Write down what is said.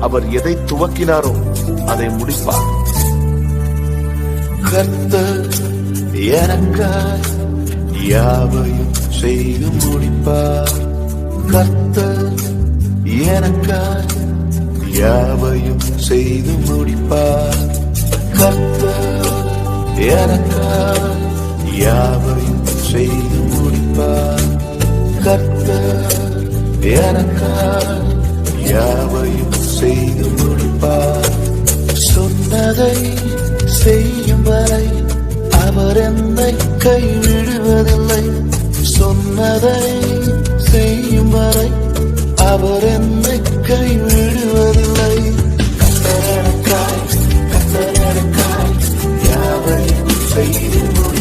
அவர் எதை துவக்கினாரோ அதை முடிப்பார். கர்த்தர் எனக்காய் யாவையும் செய்து முடிப்பார். கர்த்தர் எனக்காய் யாவையும் செய்து முடிப்பார். கர்த்தர் எனக்காய் யாவையும் செய்து முடிப்பார். கர்த்தர் எனக்காய் செய்து முடிப்பார் சொன்னதை செய்யும் வரை அவர் என்னை கைவிடுவதில்லை. சொன்னதை செய்யும் வரை அவர் என்னை கைவிடுவதில்லை. கத்தரனுக்காய் கத்தரனுக்காய் யாவையும் செய்து முடி